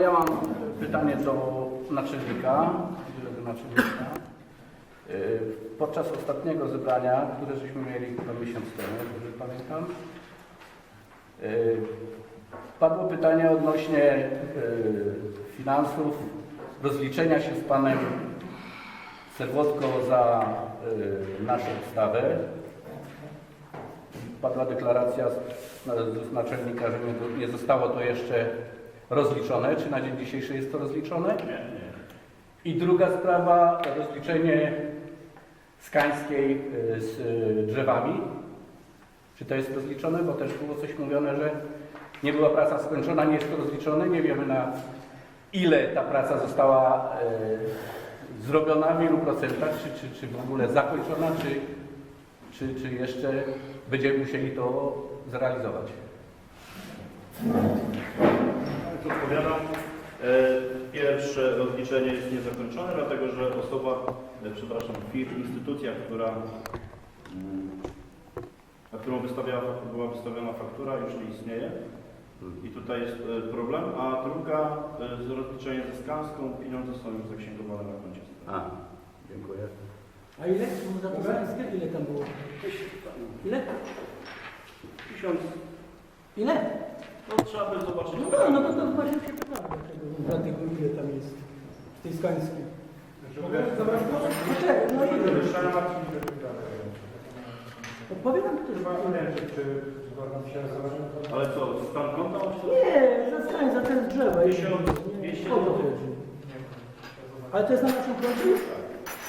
Ja mam pytanie do naczelnika, do naczelnika. Yy, Podczas ostatniego zebrania, które żeśmy mieli chyba miesiąc temu, dobrze pamiętam, yy, padło pytanie odnośnie yy, finansów, rozliczenia się z panem Serwotko za naszą ustawę. Padła deklaracja z, naczelnika, że nie zostało to jeszcze rozliczone. Czy na dzień dzisiejszy jest to rozliczone? I druga sprawa, rozliczenie Skańskiej y, z drzewami. Czy to jest rozliczone? Bo też było coś mówione, że nie była praca skończona, nie jest to rozliczone. Nie wiemy na ile ta praca została y, zrobiona, w ilu procentach, czy, czy, czy w ogóle zakończona, czy, czy, czy jeszcze będziemy musieli to zrealizować. Odpowiadam. E, Pierwsze rozliczenie jest niezakończone, dlatego że osoba, e, przepraszam, firma, instytucja, która, mm, na którą wystawiała, była wystawiona faktura, już nie istnieje. I tutaj jest e, problem. A druga, z rozliczenie ze Skanską, pieniądze są już zaksięgowane na koncie. A, dziękuję. A ile było za to zapiskę? Ile tam było? Ile? Tysiąc, Ile? No trzeba by zobaczyć. No tak, no to, to właśnie się pytałem, dlaczego ile tam jest w tej skańskiej. Poczekaj, no ile? Odpowiadam też. Ale co, stan konta? Nie, za skań, za te drzewa. Dwieście o to chodzi. Ale to jest na naszym koncie?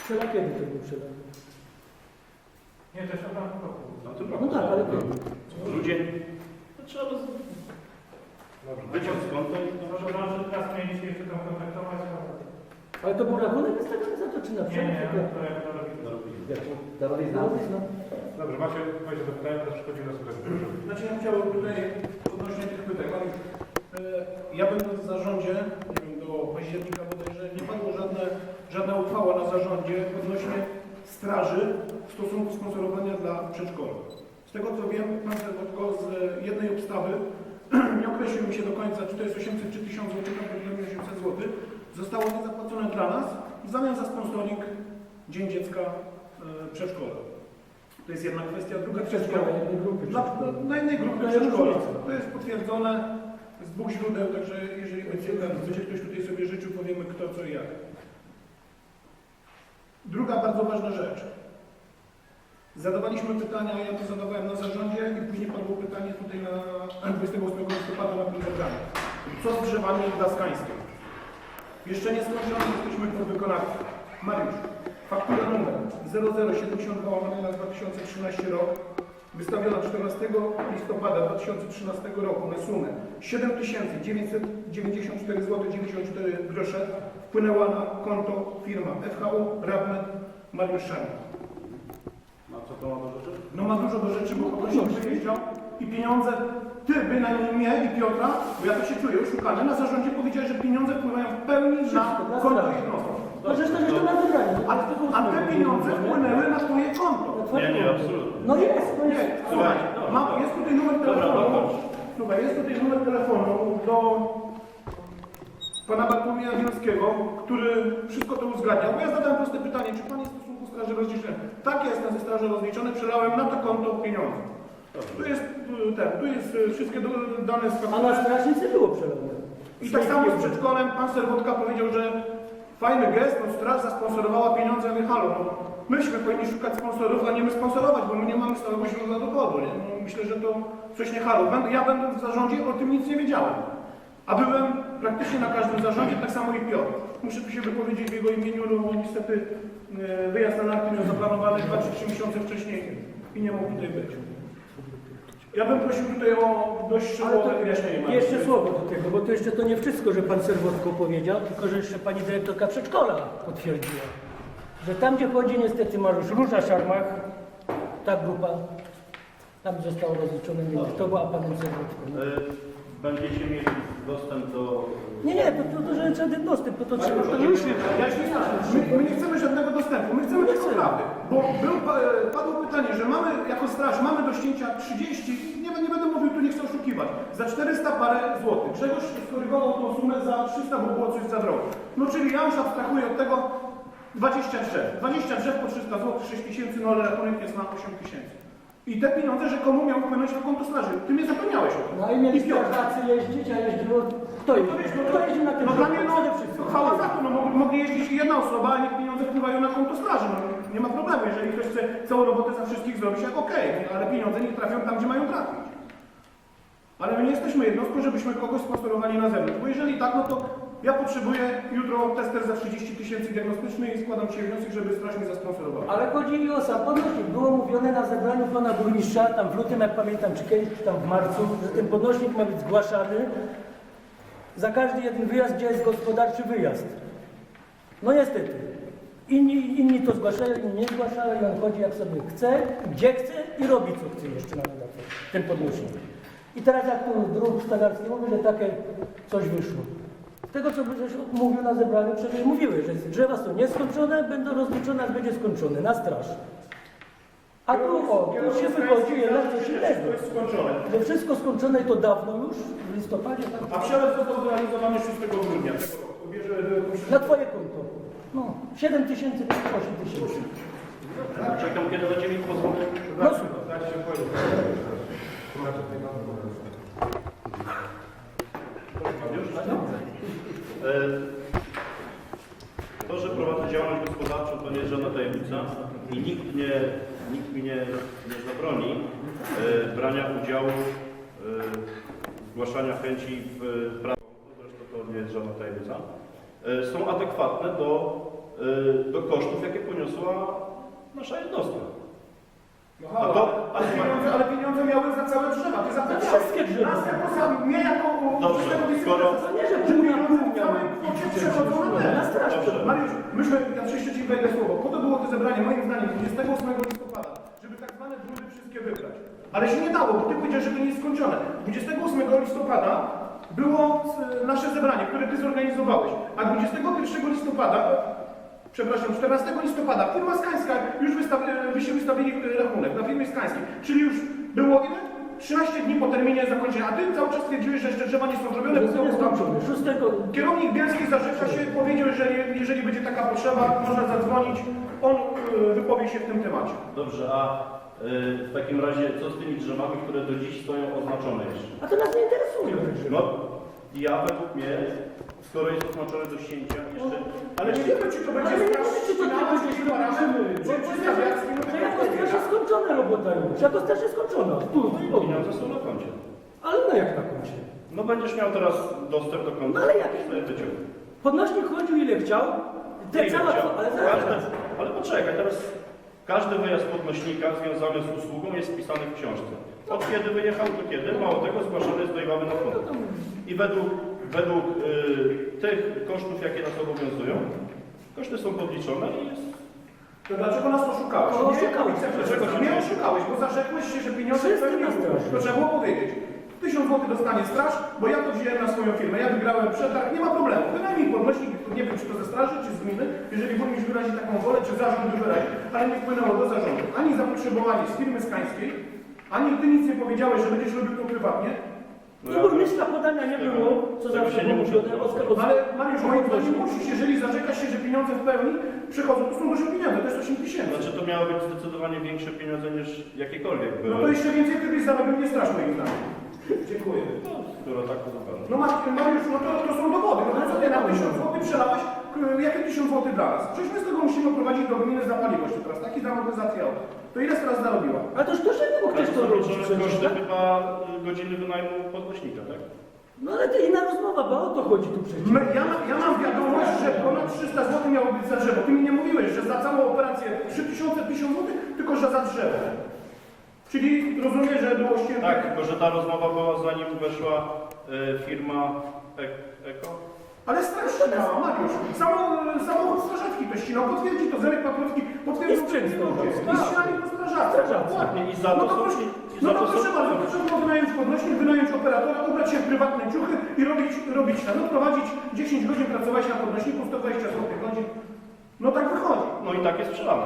Sprzeda kiedy to był sprzedany? Nie, to jest od tamtego roku. Na tym No tak, ale kiedy? Grudzień. To trzeba by wyciąć z konta i Może może teraz mieliście jeszcze tam kontaktować, ale... To był rachunek wystawiony za to, czy na Nie, nie, przykład? to jak to robić. Darowizna? Darowizna. Dobrze, macie odpowiedź do pytania, teraz przechodzimy do słuchania. Znaczy ja chciałbym tutaj odnośnie tych pytań. E, Ja będę w zarządzie, nie wiem, do października bodajże, nie padła żadne, żadna uchwała na zarządzie odnośnie straży w stosunku sponsorowania dla przedszkola. Z tego co wiem, pan Serwotko z jednej obstawy, nie określił mi się do końca, czy to jest 800 czy 1000 zł, prawdopodobnie 800 zł, zostało niezapłacone dla nas w zamian za sponsoring Dzień Dziecka e, Przedszkola. To jest jedna kwestia. Druga kwestia, na, na jednej grupie To jest przedszkola. To jest potwierdzone z dwóch źródeł, także jeżeli będzie, będzie ktoś tutaj sobie życzył, powiemy kto, co i jak. Druga bardzo ważna rzecz. Zadawaliśmy pytania, ja to zadawałem na zarządzie i później padło pytanie tutaj na 28 listopada na tym. Co z drzewami daskańskim? Jeszcze nie skończone, jesteśmy podwykonawcy. Mariusz, faktura numer 0072 łamane na 2013 rok, wystawiona 14 listopada 2013 roku na sumę 7994 zł 94 grosze wpłynęła na konto firma FHU Rabmet Mariusz Szani. To ma do rzeczy? No ma dużo do rzeczy, bo ktoś powiedział i pieniądze, ty bynajmniej mnie i Piotra, bo ja to się czuję oszukany, na zarządzie powiedziałeś, że pieniądze wpływają w pełni na na konto straż. jednostki. No żeś to jeszcze na zebraniu. A, a te pieniądze wpłynęły na twoje konto. Nie, nie, absolutnie. No jest, to Nie, jest. słuchaj, mam, jest tutaj numer telefonu. Słuchaj, jest tutaj numer telefonu do pana Bartłomieja Wielskiego, który wszystko to uzgadniał. Bo ja zadałem proste pytanie, czy pan jest straży rozliczony? Tak, ja jestem ze straży rozliczony, przelałem na to konto pieniądze. Tu jest y, ten, tu jest y, wszystkie dane z A na straż nie było przelomu. I tak samo z przedszkolem pan Serwotka powiedział, że fajny gest, no straż zasponsorowała pieniądze, a my halo, no, myśmy powinni szukać sponsorów, a nie my sponsorować, bo my nie mamy stałego źródła dochodu, nie? No, myślę, że to coś nie halo. Będę, ja będę w zarządzie, o tym nic nie wiedziałem. A byłem praktycznie na każdym zarządzie, tak samo i Piotr. Muszę tu się wypowiedzieć w jego imieniu, no bo niestety e, wyjazd na narty miał zaplanowany 2 czy 3 miesiące wcześniej i nie mógł tutaj być. Ja bym prosił tutaj o dość Ale szczegółowe wyjaśnienie. jeszcze słowo do tego, bo to jeszcze to nie wszystko, że pan Serwotko powiedział, tylko że jeszcze pani dyrektorka przedszkola potwierdziła, że tam gdzie chodzi niestety Mariusz Róża Szarmach, ta grupa, tam zostało rozliczone między tobą a panem Serwotką. E, Będziecie mieli dostęp do... Nie, nie, to, to, to że żaden dostęp, bo to trzeba... To już my, my nie chcemy żadnego dostępu, my chcemy tylko prawdy. Bo był, pa- padło pytanie, że mamy jako straż mamy do ścięcia 30, nie nie będę mówił, tu nie chcę oszukiwać. Za 400 parę złotych. Grzegorz skorygował tą sumę za 300, bo było coś za drogo. No czyli ja już abstrahuję od tego 20 drzew. 20 drzew po 300 zł, 6 tysięcy, no ale rachunek jest na 8 tysięcy. I te pieniądze rzekomo miał wpłynąć na konto straży. Ty mnie zapewniałeś o tym. No i mieli I Piotr. strażacy jeździć, a jeździło... Kto jeździł? No wiesz, no, Kto jeździł na tym no dla mnie no, Przede wszystkim. chwała za to, no mo- mogli jeździć jedna osoba, a niech pieniądze wpływają na konto straży. No, nie ma problemu, jeżeli ktoś chce całą robotę za wszystkich zrobić, jak okej, ale pieniądze niech trafią tam, gdzie mają trafić. Ale my nie jesteśmy jednostką, żebyśmy kogoś sponsorowali na zewnątrz, bo jeżeli tak, no to ja potrzebuję jutro tester za 30 tysięcy diagnostyczny i składam Ci wniosek, żeby straż mi zasponsorowała. Ale chodzi o sam podnośnik. Było mówione na zebraniu pana burmistrza, tam w lutym, jak pamiętam, czy kiedyś, czy tam w marcu, że ten podnośnik ma być zgłaszany za każdy jeden wyjazd, gdzie jest gospodarczy wyjazd. No niestety. Inni, inni to zgłaszają, inni nie zgłaszają i on chodzi jak sobie chce, gdzie chce i robi co chce jeszcze na ten podnośnik. I teraz jak tu druk Stagarski mówi, że takie coś wyszło. Z tego, co żeś mówił na zebraniu, przecież mówiły, że drzewa są nieskończone, będą rozliczone, jak będzie skończony, na straż. A tu, o, tu się wychodzi jednak coś Wszystko innego. skończone. Że wszystko skończone i to dawno już, w listopadzie, tak? A przelot został zrealizowany 6 grudnia tego roku. Bierze, e, Na twoje konto. No, 7 tysięcy, 8 tysięcy. Czekam, kiedy będzie mi pozwolony. No, powiedzieć. Tłumaczę tej nowy. Już? E, To, że prowadzę działalność gospodarczą, to nie jest żadna tajemnica i nikt, nie, nikt mi nie, zabroni e, brania udziału, e, zgłaszania chęci w prawo, zresztą to nie jest żadna tajemnica, e, są adekwatne do, e, do kosztów, jakie poniosła nasza jednostka. No halo, to- ale, pieniądze, ale pieniądze miały za całe drzewa. Ty zapewniałeś. wszystkie drzewa. Nas jako mnie jako Dobrze, skoro- To nie, że całej kwocie przechodzą na ten. Na straż. Mariusz, myśmy, ja jeszcze Ci wejdę słowo, po to było to zebranie, moim zdaniem, 28 listopada, żeby tak zwane brudy wszystkie wybrać. Ale się nie dało, bo Ty powiedziałeś, że to nie jest skończone. 28 listopada było e, nasze zebranie, które Ty zorganizowałeś, a 21 listopada przepraszam, 14 listopada firma Skańska już wystaw, e, wy się wystawili e, rachunek na firmie Skańskiej, czyli już było ile? 13 dni po terminie zakończenia, a ty cały czas twierdziłeś, że jeszcze drzewa nie są zrobione, to bo jest są tam. skończone. 6 Kierownik Bielski zarzeka się, powiedział, że je- jeżeli będzie taka potrzeba, można zadzwonić, on e, wypowie się w tym temacie. Dobrze, a y, w takim razie co z tymi drzewami, które do dziś stoją oznaczone jeszcze? A to nas nie interesuje. No, ja według mnie, skoro jest oznaczone do ścięcia, jeszcze... Ale nie wiemy, czy to będzie Ale nie wiemy, czy to czy się garażem, czy Bo- bo czy że- stawiackim, no że tego jako nie straż wiemy. jest skończona robota już. Jako straż jest skończona. Tu, tu. Pieniądze są na koncie. Ale no jak na koncie? No będziesz miał teraz dostęp do konta. No ale jak-. Podnośnik chodził ile chciał. Te Ile cała, chciał? ale Każdy, zaraz. ale poczekaj, teraz każdy wyjazd podnośnika związany z usługą jest wpisany w książce. Od kiedy wyjechał do kiedy, mało tego zgłaszany jest do IWAWy na konto. I według, według y, tych kosztów, jakie nas obowiązują, koszty są podliczone i jest To dlaczego nas oszukałeś? To Nie, oszukałeś. Dlaczego cię nie oszukałeś? Bo zarzekłeś się, że pieniądze Wszyscy było. straż. To trzeba było powiedzieć. Tysiąc złotych dostanie straż, bo ja to wziąłem na swoją firmę. Ja wygrałem przetarg, nie ma problemu. Wynajmij podnośnik, nie wiem czy to ze straży, czy z gminy, jeżeli burmistrz wyrazi taką wolę, czy zarząd by wyraził, ale nie wpłynęło do zarządu. Ani zapotrzebowanie z firmy skańskiej, ani ty nic nie powiedziałeś, że będziesz robił to prywatnie. No I burmistrza podania nie było, co Tego zawsze się nie było muszę od- od- Ale Mariusz, moim zdaniem musisz, jeżeli zarzekasz się, że pieniądze w pełni przychodzą, to są duże pieniądze, to jest 8 tysięcy. Znaczy to miało być zdecydowanie większe pieniądze niż jakiekolwiek były. No to jeszcze więcej ty byś zarobił, nie strasz moim zdaniem. Dziękuję. No, skoro tak to uważam. No Mar- Mariusz, no to, to są dowody. No to co ty na 1000 zł przelałeś? K- Jakie 1000 zł dla nas? Przecież my z tego musimy prowadzić do gminy za paliwość teraz. Taki auta. To ile teraz zarobiła? Ale to już to, że nie mógł ktoś to robić przecież, koszty tak? chyba y, godziny wynajmu podnośnika, tak? No ale to inna rozmowa, bo o to chodzi tu przecież. My, ja, ma- ja mam wiadomość, że ponad 300 zł miało być za drzewo. Ty mi nie mówiłeś, że za całą operację 3000, 1000 zł, tylko że za drzewo. Czyli rozumiem, że było ścięte. Tak, tylko że ta rozmowa była zanim weszła y, firma E- Eko. Ale straż ścinała, Mariusz. Samo, samochód strażacki to ścinał. Potwierdzi to Zerek Paprowski. Potwierdził I sprzęt strażacki. I ścinali to strażacy. Strażacy. Dokładnie. I za no to są- proszę, i no to to są- proszę bardzo, proszę było wynająć podnośnik, wynająć operatora, ubrać się w prywatne ciuchy i robić, robić no prowadzić 10 godzin, pracować na podnośniku, 120 zł godzin. No tak wychodzi. No i tak jest przelane.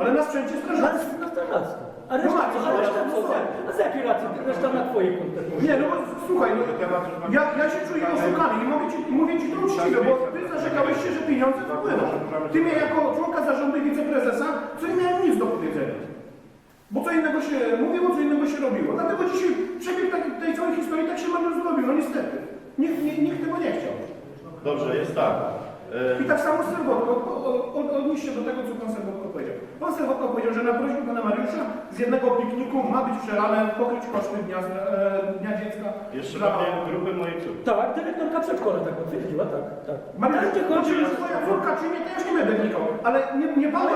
Ale na sprzęcie strażackim. Ale na strażactwo. A reszta, No a reszta, no co, a z jakiej racji? Reszta na twojej kompetencji. Nie, no bo słuchaj, no, ja, ja się czuję oszukany i mówię ci, mówię ci to uczciwie, bo ty zarzekałeś się, że pieniądze wpłyną. Ty mnie jako członka zarządu i wiceprezesa, co nie miałem nic do powiedzenia. Bo co innego się mówiło, co innego się robiło. Dlatego dzisiaj przebieg taki, tej całej historii tak się Mariusz zrobił, no niestety. Nikt, nikt, nikt tego nie chciał. Dobrze, jest tak. I tak samo Serwotko, od, odnieść się do tego, co pan Serwotko powiedział. Pan Serwotko powiedział, że na prośbę pana Mariusza z jednego pikniku ma być przelane pokryć koszty dnia, e, dnia dziecka. Jeszcze dla- pewnie grupy mojej córki. Tak, dyrektorka przedszkola tak potwierdziła, tak, tak. Mariusz, Każdy chodzi, chodzi, że twoja córka czy nie, to ja już nie będę wnikał. Ale nie, nie padł,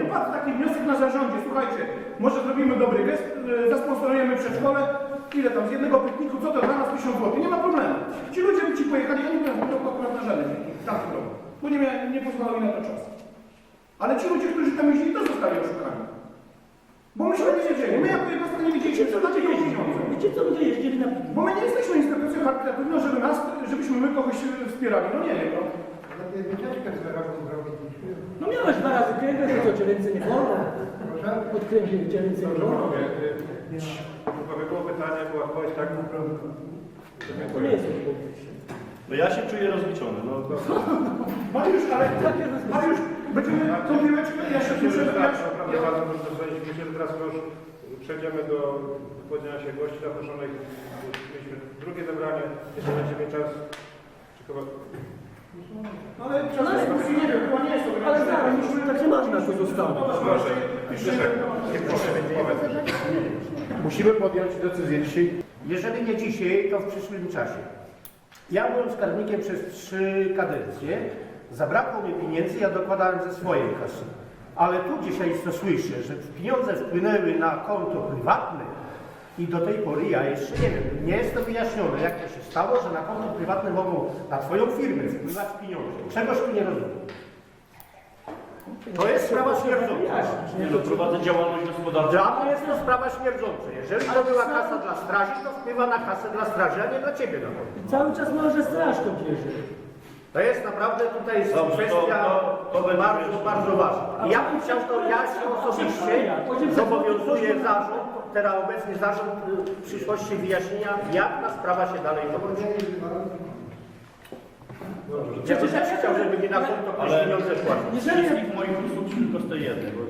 nie padł taki wniosek na zarządzie. Słuchajcie, może zrobimy dobry gest, e, zasponsorujemy przedszkole. Ile tam, z jednego pikniku, co to dla nas 1000 zł? Nie ma problemu. Ci ludzie by ci pojechali, ja nie miałem wpływu akurat na żaden piknik, tak. Bo nie, miałem, nie pozwalał mi na to czas. Ale ci ludzie, którzy tam jeździli, też zostali oszukani. Bo myśmy nie wiedzieli. My jako jednostka nie wiedzieliśmy, Wiecie, co jeździli? pieniądze. Wiecie, co ludzie jeździli na piknik? Bo my nie jesteśmy instytucją charytatywną, żeby nas, żebyśmy my kogoś e, wspierali. No nie wiem. No. Wyroku niż No miałeś dwa razy kręgę, to co, cię ręce nie wolno? Proszę? Od kręgi cię ręce nie wolno? Bo było pytanie, była odpowiedź tak? Odpowiedź. No ja się czuję rozliczony. No, Mariusz, ale Takie. Mariusz, będziemy tą piłeczkę, ja się muszę... tak, naprawdę bardzo dużo dostaliśmy. Myślę, że teraz już przejdziemy do wypowiedzenia się gości zaproszonych. Mieliśmy drugie zebranie, jeszcze będziemy czas. Czy chyba... ale czas dyskusji nie wiem, chyba nie jest to Ale zaraz, już tak nie można tu zostawić. Proszę, Musimy podjąć decyzję dzisiaj. Jeżeli nie dzisiaj, to w przyszłym czasie. Ja byłem skarbnikiem przez trzy kadencje. Zabrakło mi pieniędzy, ja dokładałem ze swojej kasy. Ale tu dzisiaj co słyszę, że pieniądze wpłynęły na konto prywatne i do tej pory ja jeszcze nie wiem, nie jest to wyjaśnione, jak to się stało, że na konto prywatne mogą na Twoją firmę wpływać pieniądze. Czegoś tu nie rozumiem. To jest sprawa śmierdząca. nie no, prowadzę działalność gospodarczą. Dla mnie jest to sprawa śmierdząca. Jeżeli to była kasa dla straży, to wpływa na kasę dla straży, a nie dla ciebie na pewno. Cały czas może straszką bierze. To jest naprawdę tutaj jest Dobrze, to- kwestia to- to będzie bardzo, wiesz. bardzo ważna. I ja bym chciał to, ja się osobiście zobowiązuję zarząd, teraz obecny zarząd y, w przyszłości wyjaśnienia, jak ta sprawa się dalej toczy. Ja bym chciał, żeby nie na konto Ale- pieniądze płacił. Jeżeli Wszystkich moich usług tylko z tej jednej. Bo